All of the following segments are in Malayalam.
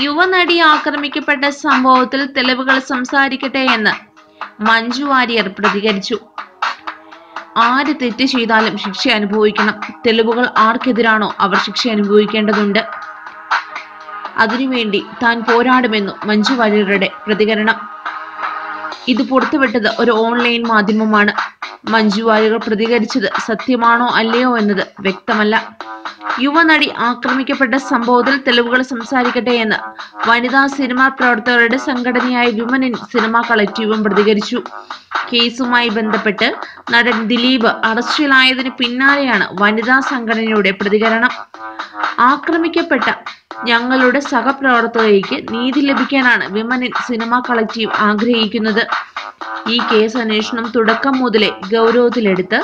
യുവനടി ആക്രമിക്കപ്പെട്ട സംഭവത്തിൽ തെളിവുകൾ സംസാരിക്കട്ടെ എന്ന് മഞ്ജു വാര്യർ പ്രതികരിച്ചു. ആര് തെറ്റ് ചെയ്താലും ശിക്ഷ അനുഭവിക്കണം. തെളിവുകൾ ആർക്കെതിരാണോ അവർ ശിക്ഷ അനുഭവിക്കേണ്ടതുണ്ട്. അതിനുവേണ്ടി താൻ പോരാടുമെന്നു മഞ്ജു വാര്യരുടെ പ്രതികരണം. ഇത് പുറത്തുവിട്ടത് ഒരു ഓൺലൈൻ മാധ്യമമാണ്. മഞ്ജു വാര്യർ പ്രതികരിച്ചത് സത്യമാണോ അല്ലയോ എന്നത് വ്യക്തമല്ല. യുവനടി ആക്രമിക്കപ്പെട്ട സംഭവത്തിൽ തെളിവുകൾ സംസാരിക്കട്ടെ എന്ന് വനിതാ സിനിമാ പ്രവർത്തകരുടെ സംഘടനയായ വിമൻ ഇൻ സിനിമ കളക്റ്റീവും പ്രതികരിച്ചു. കേസുമായി ബന്ധപ്പെട്ട് നടൻ ദിലീപ് അറസ്റ്റിലായതിന് പിന്നാലെയാണ് വനിതാ സംഘടനയുടെ പ്രതികരണം. ആക്രമിക്കപ്പെട്ട ഞങ്ങളുടെ സഹപ്രവർത്തകയ്ക്ക് നീതി ലഭിക്കാനാണ് വിമൻ ഇൻ സിനിമ കളക്റ്റീവ് ആഗ്രഹിക്കുന്നത്. ഈ കേസ് അന്വേഷണം തുടക്കം മുതലേ ഗൗരവത്തിലെടുത്ത്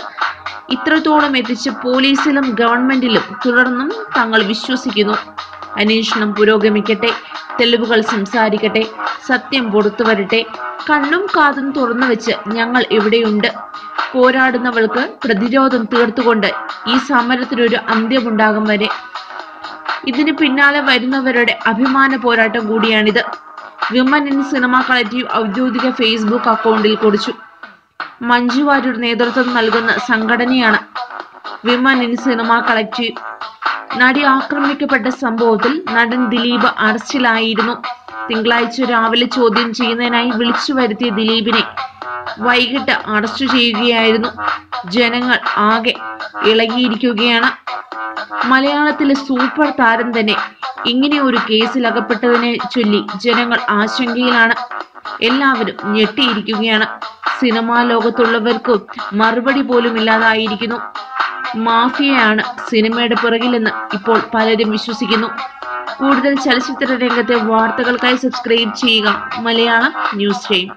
ഇത്രത്തോളം എത്തിച്ച് പോലീസിലും ഗവൺമെന്റിലും തുടർന്നും തങ്ങൾ വിശ്വസിക്കുന്നു. അന്വേഷണം പുരോഗമിക്കട്ടെ തെളിവുകൾ സംസാരിക്കട്ടെ സത്യം പുറത്തു വരട്ടെ കണ്ണും കാതും തുറന്നു വെച്ച് ഞങ്ങൾ ഇവിടെയുണ്ട്. പോരാടുന്നവൾക്ക് പ്രതിരോധം തീർത്തുകൊണ്ട് ഈ സമരത്തിനൊരു അന്ത്യമുണ്ടാകും വരെ. ഇതിന് പിന്നാലെ വരുന്നവരുടെ അഭിമാന പോരാട്ടം കൂടിയാണിത്. വിമൻ ഇൻ സിനിമ കളക്റ്റീവ് ഔദ്യോഗിക ഫേസ്ബുക്ക് അക്കൗണ്ടിൽ കുറിച്ചു. മഞ്ജു വാര്യർ നേതൃത്വം നൽകുന്ന സംഘടനയാണ് വിമൻ ഇൻ സിനിമ കളക്റ്റീവ്. നടി ആക്രമിക്കപ്പെട്ട സംഭവത്തിൽ നടൻ ദിലീപ് അറസ്റ്റിലായിരുന്നു. തിങ്കളാഴ്ച രാവിലെ ചോദ്യം ചെയ്യുന്നതിനായി വിളിച്ചു വരുത്തിയ ദിലീപിനെ വൈകിട്ട് അറസ്റ്റ് ചെയ്യുകയായിരുന്നു. ജനങ്ങൾ ആകെ ഇളകിയിരിക്കുകയാണ്. മലയാളത്തിലെ സൂപ്പർ താരം തന്നെ ഇങ്ങനെ ഒരു കേസിൽ അകപ്പെട്ടതിനെ ചൊല്ലി ജനങ്ങൾ ആശങ്കയിലാണ്. എല്ലാവരും ഞെട്ടിയിരിക്കുകയാണ്. സിനിമാ ലോകത്തുള്ളവർക്കും മറുപടി പോലും ഇല്ലാതായിരിക്കുന്നു. മാഫിയയാണ് സിനിമയുടെ പിറകിലെന്ന് ഇപ്പോൾ പലരും വിശ്വസിക്കുന്നു. കൂടുതൽ ചലച്ചിത്ര രംഗത്തെ വാർത്തകൾക്കായി സബ്സ്ക്രൈബ് ചെയ്യുക മലയാളം ന്യൂസ് ടൈം.